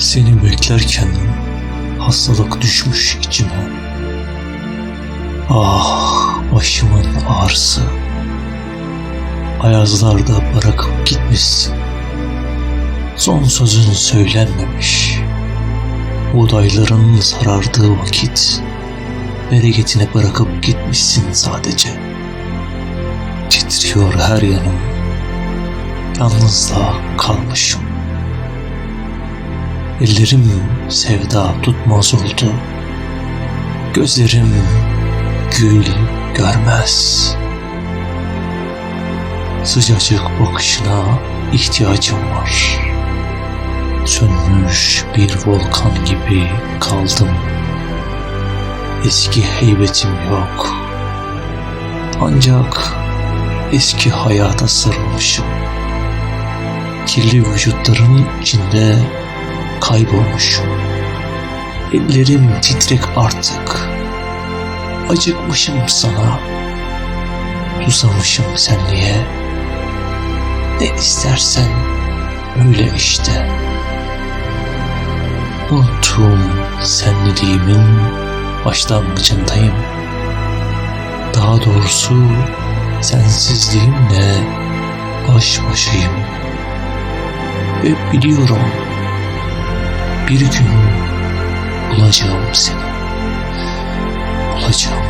Seni beklerken hastalık düşmüş içime. Ah başımın ağrısı. Ayazlarda bırakıp gitmişsin. Son sözün söylenmemiş. Buğdayların sarardığı vakit bereketine bırakıp gitmişsin sadece. Titriyor her yanım. Yalnızlığa kalmışım. Ellerim sevda tutmaz oldu. Gözlerim gül görmez. Sıcacık bakışına ihtiyacım var. Sönmüş bir volkan gibi kaldım. Eski heybetim yok. Ancak eski hayata sarılmışım. Kirli vücutların içinde kaybolmuşum. Ellerim titrek artık. Acıkmışım sana. Susamışım senliğe. Ne istersen öyle işte. Unuttuğum senliliğimin başlangıcındayım. Daha doğrusu sensizliğimle baş başayım. Ve biliyorum bir gün bulacağım seni. Bulacağım.